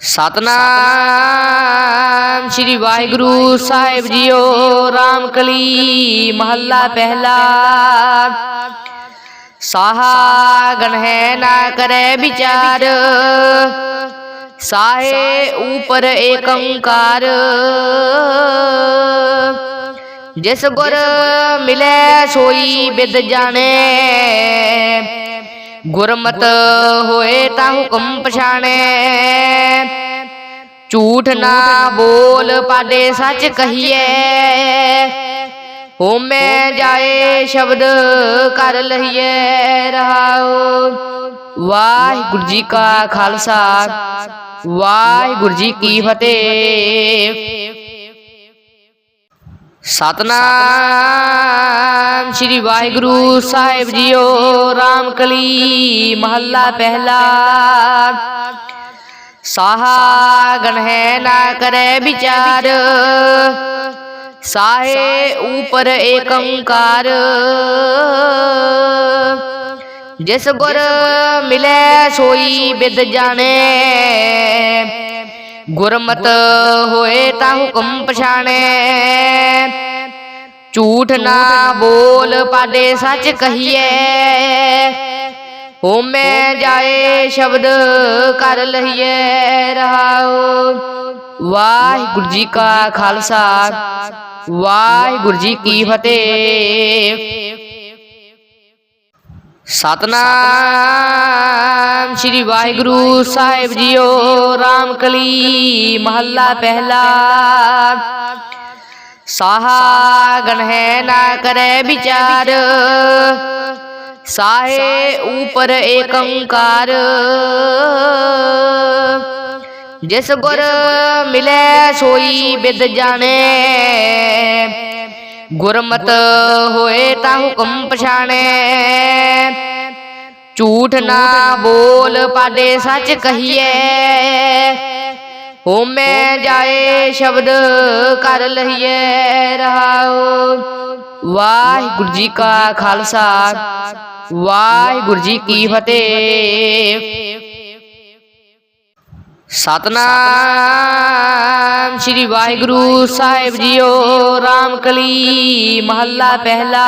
ਸਤਨਾਮ ਸ੍ਰੀ ਵਾਹਿਗੁਰੂ ਸਾਹਿਬ ਜੀਓ ਰਾਮਕਲੀ ਮਹੱਲਾ ਪਹਿਲਾ। ਸਾਹਾ ਗਣ ਹੈ ਨਾ ਕਰੈ ਵਿਚਾਰ, ਸਾਹੇ ਉਪਰ ਏਕ ਓੰਕਾਰ। ਜਿਸ ਗੁਰ ਮਿਲੈ ਸੋਈ ਬਿਦ ਜਾਣੇ, ਗੁਰਮਤ ਹੋਏ ਤਾਂ ਹੁਕਮ ਪਛਾਣੈ। ਝੂਠ ਨਾ ਬੋਲ ਪਾਡੇ ਸੱਚ ਕਹੀਏ। ਹੋਮੈ ਜਾਏ ਸ਼ਬਦ ਕਰ ਲਹੀਏ ਰਹਾਉ। ਵਾਹਿਗੁਰੂ ਜੀ ਕਾ ਖਾਲਸਾ। ਵਾਹਿਗੁਰੂ ਜੀ ਕੀ ਫਤਿਹ। ਸਤਨਾਮ ਸ੍ਰੀ ਵਾਹਿਗੁਰੂ ਸਾਹਿਬ ਜੀਓ ਰਾਮਕਲੀ ਮਹੱਲਾ ਪਹਿਲਾ। ਸਾਹਾ ਗਣ ਨਾ ਕਰੈ ਵਿਚਾਰ। ਸਾਹੇ ਊਪਰ ਏਕ ਓੰਕਾਰ। ਜਿਸ ਗੁਰ ਮਿਲੈ ਸੋਈ ਬਿਦ ਜਾਣੇ। ਗੁਰਮਤ ਹੋਏ ਤਾਂ ਹੁਕਮ ਪਛਾਣੈ। ਝੂਠ ਨਾ ਬੋਲ ਪਾਡੇ ਸੱਚ ਕਹੀਏ ਹੋਮੈ ਜਾਏ ਸ਼ਬਦ ਕਰ ਲਹੀਏ ਰਹਾਉ। ਵਾਹਿਗੁਰੂ ਜੀ ਕਾ ਖਾਲਸਾ। ਵਾਹਿਗੁਰੂ ਜੀ ਕੀ ਫਤਿਹ। ਸਤਨਾਮ ਸ੍ਰੀ ਵਾਹਿਗੁਰੂ ਸਾਹਿਬ ਜੀਓ ਰਾਮਕਲੀ ਮਹੱਲਾ ਪਹਿਲਾ। ਸਾਹਾ ਗਣ ਹੈ ਨਾ ਕਰੈ ਵਿਚਾਰ। ਸਾਹੇ ਊਪਰ ਏਕ ਓੰਕਾਰ ਜਿਸ ਗੁਰ ਮਿਲੈ ਸੋਈ ਬਿਦ ਜਾਣੈ। ਗੁਰਮਤ ਹੋਏ ਤਾਂ ਹੁਕਮ ਪਛਾਣੈ। ਝੂਠ ਨਾ ਬੋਲ ਪਾਡੇ ਸੱਚ ਕਹੀਏ ਹੋਮੈ ਜਾਏ ਸ਼ਬਦ ਕਰ ਲਹੀਏ ਰਹਾਉ। ਵਾਹਿਗੁਰੂ ਜੀ ਕਾ ਖਾਲਸਾ। ਵਾਹਿਗੁਰੂ ਜੀ ਕੀ ਫਤਿਹ। ਸਤਨਾਮ ਸ੍ਰੀ ਵਾਹਿਗੁਰੂ ਸਾਹਿਬ ਜੀਓ ਰਾਮਕਲੀ ਮਹੱਲਾ ਪਹਿਲਾ।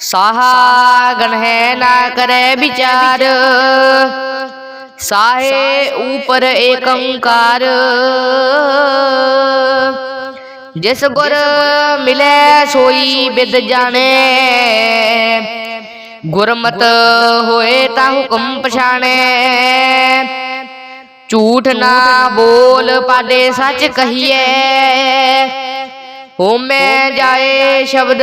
ਸਾਹਾ ਗਣ ਹੈ ਨਾ ਕਰੈ ਵਿਚਾਰ ਸਾਹੇ ਊਪਰ ਏਕ ਓੰਕਾਰ। ਜਿਸ ਗੁਰ ਮਿਲੈ ਸੋਈ ਬਿਦ ਜਾਣੈ। ਗੁਰਮਤ ਹੋਏ ਤਾਂ ਹੁਕਮ ਪਛਾਣੈ। ਝੂਠ ਨਾ ਬੋਲ ਪਾਡੇ ਸੱਚ ਕਹੀਏ ਹੋਮੈ ਜਾਏ ਸ਼ਬਦ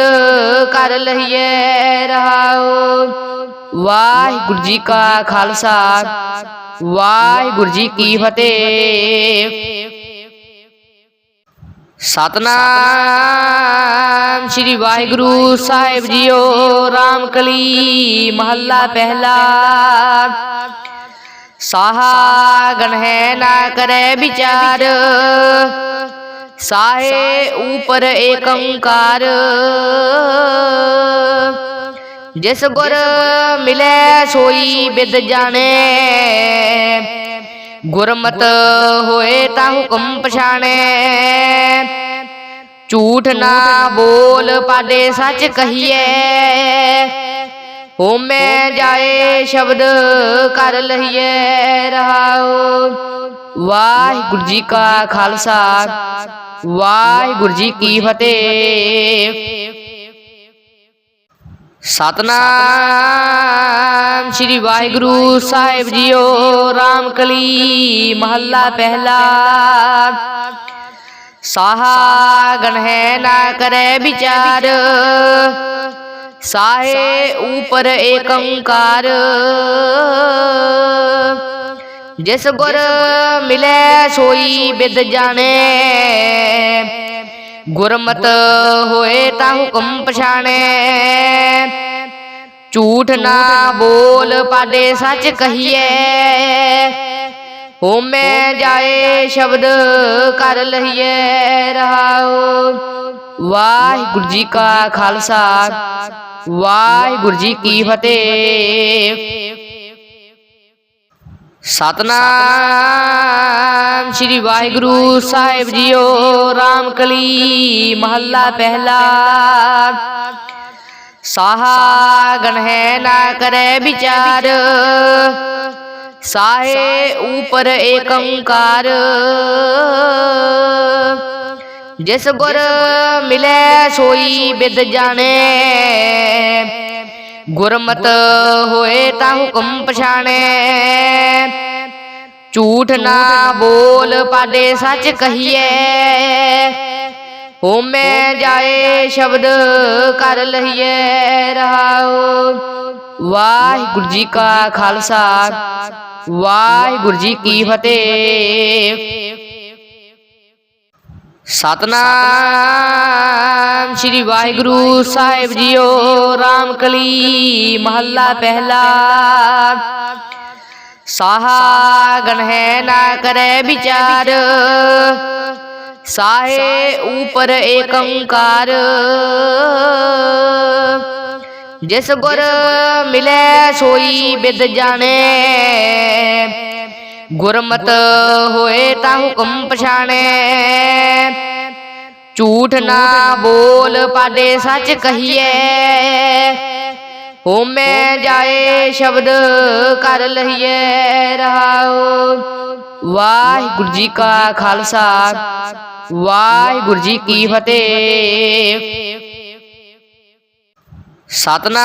ਕਰ ਲਹੀਏ ਰਹਾਉ। ਵਾਹਿਗੁਰੂ ਜੀ ਕਾ ਖਾਲਸਾ। ਵਾਹਿਗੁਰੂ ਜੀ ਕੀ ਫਤਿਹ। ਸਤਨਾਮ ਸ੍ਰੀ ਵਾਹਿਗੁਰੂ ਸਾਹਿਬ ਜੀਓ ਰਾਮਕਲੀ ਮਹੱਲਾ ਪਹਿਲਾ। ਸਾਹਾ ਗਣ ਹੈ ਨਾ ਕਰੈ ਵਿਚਾਰ, ਸਾਹੇ ਉਪਰ ਏਕ ਓੰਕਾਰ ਜਿਸ ਗੁਰ ਮਿਲੈ ਸੋਈ ਬਿਦ ਜਾਣੈ ਗੁਰਮਤ ਹੋਏ ਤਾਂ ਹੁਕਮ ਪਛਾਣੇ। ਝੂਠ ਨਾ ਬੋਲ ਪਾਡੇ ਸੱਚ ਕਹੀਏ। ਹੋਮੈ ਜਾਏ ਸ਼ਬਦ ਕਰ ਲਹੀਏ ਰਹਾਉ। ਵਾਹਿਗੁਰੂ ਜੀ ਕਾ ਖਾਲਸਾ। ਵਾਹਿਗੁਰੂ ਜੀ ਕੀ ਫਤਿਹ। ਸਤਨਾਮ ਸ੍ਰੀ ਵਾਹਿਗੁਰੂ ਸਾਹਿਬ ਜੀਓ, ਰਾਮਕਲੀ ਮਹੱਲਾ ਪਹਿਲਾ। ਸਾਹਾ ਗਣ ਹੈ ਨਾ ਕਰੈ ਵਿਚਾਰ, ਸਾਹੇ ਉਪਰ ਏਕ ਓੰਕਾਰ। ਜਿਸ ਗੁਰ ਮਿਲੈ ਸੋਈ ਬਿਦ ਜਾਣੈ ਗੁਰਮਤ ਹੋਏ ਤਾਂ ਹੁਕਮ ਪਛਾਣੇ। ਝੂਠ ਨਾ ਬੋਲ ਪਾਡੇ ਸੱਚ ਕਹੀਏ ਹੋਮੈ ਜਾਏ ਸ਼ਬਦ ਕਰ ਲਹੀਏ ਰਹਾਉ। ਵਾਹਿਗੁਰੂ ਜੀ ਕਾ ਖਾਲਸਾ। ਵਾਹਿਗੁਰੂ ਜੀ ਕੀ ਫਤਿਹ। ਸਤਨਾਮ ਸ੍ਰੀ ਵਾਹਿਗੁਰੂ ਸਾਹਿਬ ਜੀਓ, ਰਾਮਕਲੀ ਮਹੱਲਾ ਪਹਿਲਾ। ਸਾਹਾ ਗਣ ਹੈ ਨਾ ਕਰੈ ਵਿਚਾਰ, ਸਾਹੇ ਊਪਰ ਏਕ ਓੰਕਾਰ। ਜਿਸ ਗੁਰ ਮਿਲੈ ਸੋਈ ਬਿਦ ਜਾਣੈ ਗੁਰਮਤ ਹੋਏ ਤਾਂ ਹੁਕਮ ਪਛਾਣੈ। ਝੂਠ ਨਾ ਬੋਲ ਪਾਡੇ ਸੱਚ ਕਹੀਏ। ਹੋਮੈ ਜਾਏ ਸ਼ਬਦ ਕਰ ਲਹੀਏ ਰਹਾਉ। ਵਾਹਿਗੁਰੂ ਜੀ ਕਾ ਖਾਲਸਾ। ਵਾਹਿਗੁਰੂ ਜੀ ਕੀ ਫਤਿਹ। ਸਤਨਾਮ ਸ੍ਰੀ ਵਾਹਿਗੁਰੂ ਸਾਹਿਬ ਜੀਓ ਰਾਮਕਲੀ ਮਹੱਲਾ ਪਹਿਲਾ। ਸਾਹਾ ਗਣ ਹੈ ਨਾ ਕਰੈ ਵਿਚਾਰ, ਸਾਹੇ ਉਪਰ ਏਕ ਓੰਕਾਰ। ਜਿਸ ਗੁਰ ਮਿਲੈ ਸੋਈ ਬਿਦ ਜਾਣੇ ਗੁਰਮਤ ਹੋਏ ਤਾਂ ਹੁਕਮ ਪਛਾਣੇ। ਝੂਠ ਨਾ ਬੋਲ ਪਾਡੇ ਸੱਚ ਕਹੀਏ। ਹੋਮੈ ਜਾਏ ਸ਼ਬਦ ਕਰ ਲਹੀਏ ਰਹਾਉ। ਵਾਹਿਗੁਰੂ ਜੀ ਕਾ ਖਾਲਸਾ। ਵਾਹਿਗੁਰੂ ਜੀ ਕੀ ਫਤਿਹ। ਸਤਨਾਮ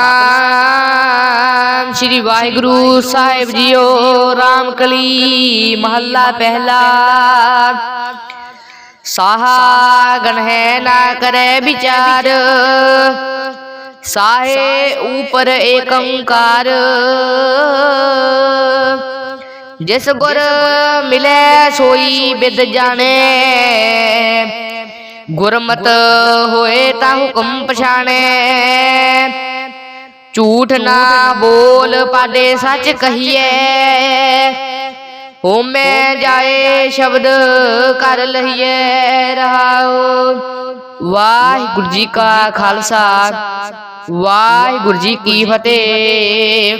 ਸ੍ਰੀ ਵਾਹਿਗੁਰੂ ਸਾਹਿਬ ਜੀਓ ਰਾਮਕਲੀ ਮਹੱਲਾ ਪਹਿਲਾ। ਸਾਹਾ ਗਣ ਹੈ ਨਾ ਕਰੈ ਵਿਚਾਰ, ਸਾਹੇ ਊਪਰ ਏਕ ਓੰਕਾਰ ਜਿਸ ਗੁਰ ਮਿਲੈ ਸੋਈ ਬਿਦ ਜਾਣੈ ਗੁਰਮਤ ਹੋਏ ਤਾਂ ਹੁਕਮ ਪਛਾਣੇ। ਝੂਠ ਨਾ ਬੋਲ ਪਾਡੇ ਸੱਚ ਕਹੀਏ। ਹੋਮੈ ਜਾਏ ਸ਼ਬਦ ਕਰ ਲਹੀਏ ਰਹਾਉ। ਵਾਹਿਗੁਰੂ ਜੀ ਕਾ ਖਾਲਸਾ। ਵਾਹਿਗੁਰੂ ਜੀ ਕੀ ਫਤਿਹ।